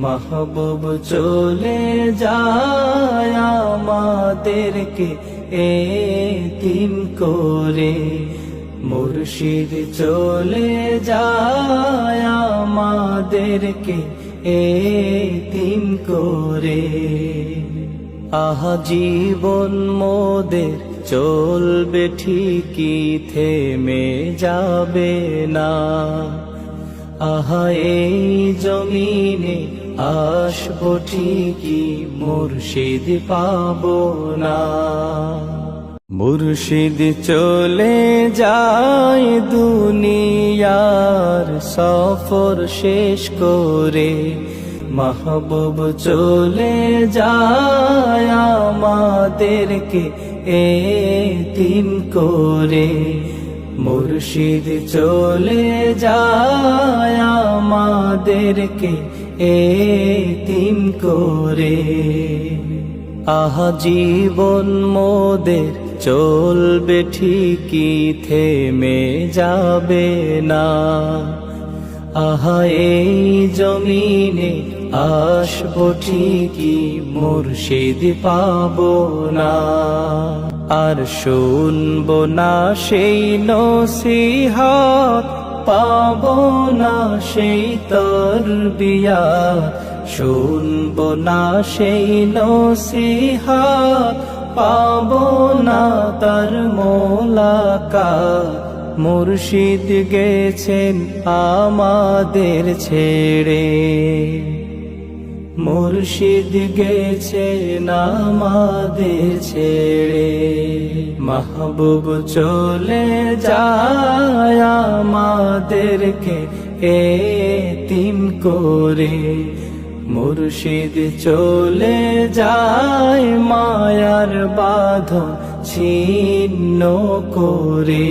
মাহবুব চলে যায় আমাদেরকে এতিম করে। মুর্শিদ চলে যায় আমাদেরকে এতিম করে। আহা, জীবন মোদের চলবে ঠিকই, থেমে যাবে না। আহা, এই জমিনে আসব ঠিকই, মুর্শিদ পাবো না। মুর্শিদ চলে যায় দুনিয়ার সফর শেষ করে, মাহবুব চলে যায় আমাদেরকে এতিম করে। মুর্শিদ চলে যায় আমাদেরকে এতিম করে। আহা, জীবন মোদের চলবে ঠিকই, থেমে যাবে না। আহা, এই জমিনে আসব ঠিকই, মুর্শিদ পাব না। আর শুনব না সেই নসিহাত পাবো না সেই তর বিয়া শুনব না সেই নসিহা। পাবো না তার মোলাকা। মুর্শিদ গেছেন আমাদের ছেড়ে। মুর্শিদ গেছেন আমাদের ছেড়ে। মাহবুব চলে যায় আমাদেরকে এতিম করে। মুর্শিদ চলে যায় মায়ার বাঁধন ছিন্ন করে।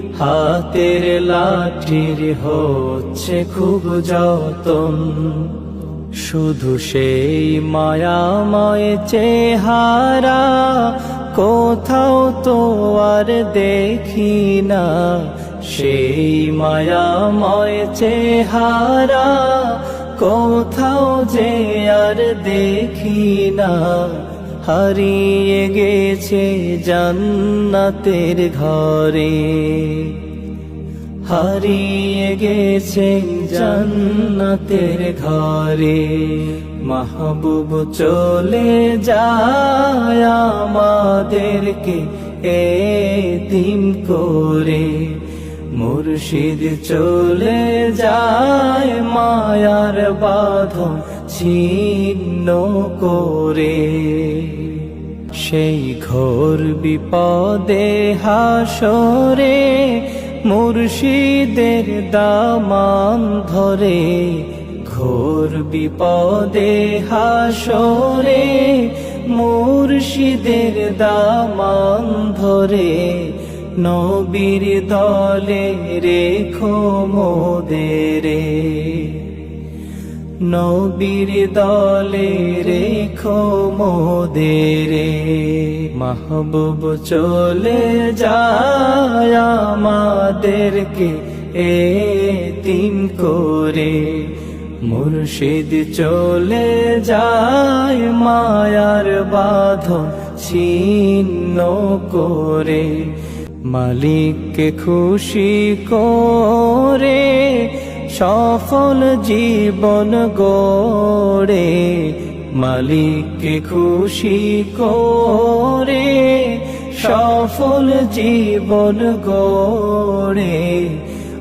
হাতের লাঠির হচ্ছে খুব যতন। শুধু সেই মায়াময় চেহারা, কোথাও তো আর দেখি না। সেই মায়াময় চেহারা, কোথাও যে আর দেখি না। হারিয়ে গেছে জান্নাতের ঘরে। হারিয়ে গেছে জান্নাতের ঘরে। মাহবুব চলে যায় আমাদেরকে এতিম করে। মুর্শিদ চলে যায় মায়ার বাঁধন ছিন্ন করে। সেই ঘোর বিপদে হাসরে মুর্শিদের দামান ধরে। ঘোর বিপদে হাসরে মুর্শিদের দামান ধরে। নবীর দলে রেখো মোদেরে নবীর দলে রেখো মোদেরে। মাহবুব চলে যায় আমাদেরকে এতিম করে। মুর্শিদ চলে যায় মায়ার বাঁধন ছিন্ন করে। মালিককে খুশি করে সফল জীবন গড়ে মালিককে খুশি করে, সফল জীবন গড়ে,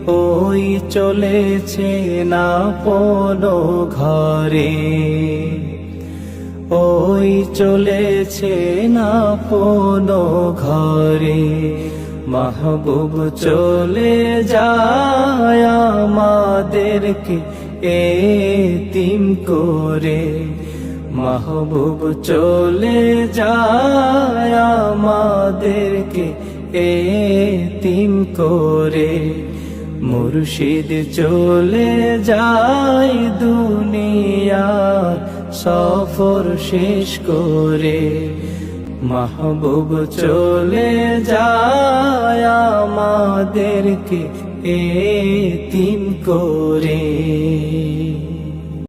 ওই চলেছে না পনো ঘরে। ওই চলেছে না পনো ঘরে। মাহবুব চলে যায় এ তিম করে। মাহবুব চলে যায় এ তিম করে। মুর্শিদ চলে যায় দুনিয়ার সফর শেষ করে। মাহবুব চলে যায় আমাদেরকে এ তিন করে।